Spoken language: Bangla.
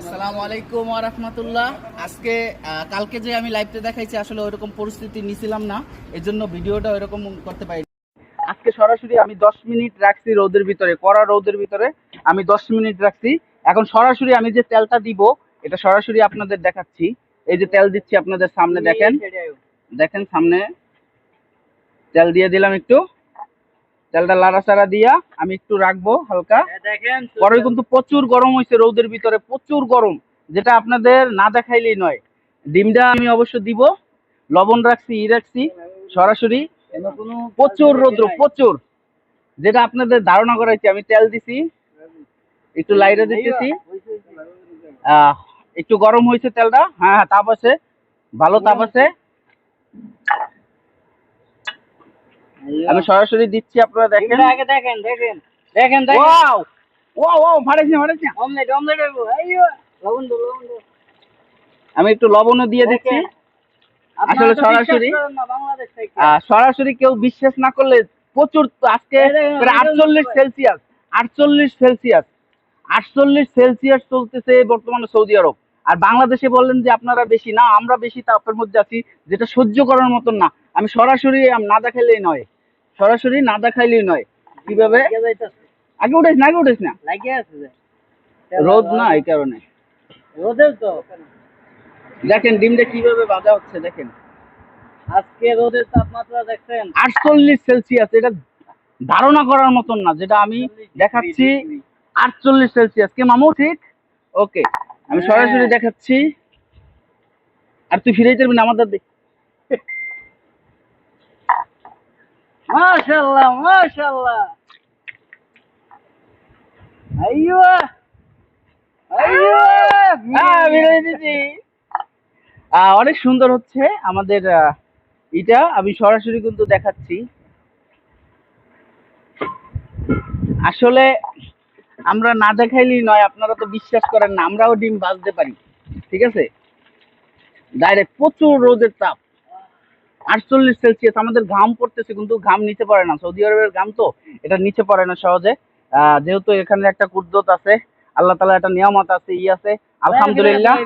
আসসালামু আলাইকুম রাহমাতুল্লাহ। আজকে কালকে যে আমি লাইভটা দেখাইছি আসলে ওইরকম পরিস্থিতি নিছিলাম না। এর জন্য ভিডিওটা ওইরকম করতে পারি আজকে সরাসরি আমি দশ মিনিট রাখছি রোদের ভিতরে কড়া রোদের ভিতরে। আমি দশ মিনিট রাখছি। এখন সরাসরি আমি যে তেলটা দিব এটা সরাসরি আপনাদের দেখাচ্ছি। এই যে তেল দিচ্ছি আপনাদের সামনে দেখেন। দেখেন সামনে। তেল দিয়ে দিলাম একটু। তেলটা লাড়াচাড়া দিয়া আমি একটু রাখব হালকা। দেখেন পরে কিন্তু প্রচুর গরম হয়েছে রৌদের ভিতরে প্রচুর গরম যেটা আপনাদের না দেখাইলেই নয়। ডিমটা আমি অবশ্য দিব লবণ রাখছি ই রাখছি সরাসরি। প্রচুর রৌদ্র প্রচুর। যেটা আপনাদের ধারণা করাইছি আমি তেল দিছি একটু লাইটে দিতেছি। আহ, একটু গরম হয়েছে তেলটা হ্যাঁ হ্যাঁ তাপ আছে ভালো তাপ আছে। আমি সরাসরি দিচ্ছি আপনারা দেখেন। আগে দেখেন দেখেন দেখেন দেখেন। ওয়াও ওয়াও ওয়াও ফাটাইছি ফাটাইছি। অমলেট অমলেট আইয়ো লবণ দো লবণ দো আমি একটু লবণও দিয়ে দিচ্ছি। আসলে সরাসরি সরাসরি কেউ বিশ্বাস না করলে প্রচুর আজকে আটচল্লিশ সেলসিয়াস আটচল্লিশ সেলসিয়াস আটচল্লিশ সেলসিয়াস চলতেছে বর্তমানে সৌদি আরব। আর বাংলাদেশে বললেন যে আপনারা বেশি না আমরা বেশি তাপের মধ্যে আছি যেটা সহ্য করার মতন না। আমি সরাসরি না দেখাইলেই নয়। সরাসরি না দেখাইলেই নয়। কীভাবে? আগে উঠেছ না আগে উঠেছ না? রোদ না এই কারণে। রোদের তো। দেখেন ডিমটা কীভাবে বাজা হচ্ছে দেখেন। আজকে রোদের তাপমাত্রা দেখছেন? আটচল্লিশ সেলসিয়াস এটা ধারণা করার মতন না যেটা আমি দেখাচ্ছি। আটচল্লিশ সেলসিয়াস। কে মামু? ঠিক? ওকে। আমি সরাসরি হ্যাঁ। দেখাচ্ছি। আর তুই ফিরে যাবি না আমাদের দিক মাশাআল্লাহ মাশাআল্লাহ। আইয়ো আইয়ো। হ্যাঁ, দিছি। আহ, অনেক সুন্দর হচ্ছে আমাদের এটা আমি সরাসরি কিন্তু দেখাচ্ছি। আসলে আমরা না দেখাইলেই নয় আপনারা তো বিশ্বাস করেন না আমরাও ডিম বাজতে পারি। ঠিক আছে? ডাইরেক্ট প্রচুর রোদের তাপ। আটচল্লিশ সেলসিয়াস আমাদের ঘাম পড়তেছে কিন্তু ঘাম নিতে পারে না। সৌদি আরবের ঘাম তো এটা নিতে পারে না সহজে। আহ, যেহেতু এখানে একটা কুদ্দত আছে আল্লাহ তালা একটা নিয়ামত আছে ই আছে। আলহামদুলিল্লাহ।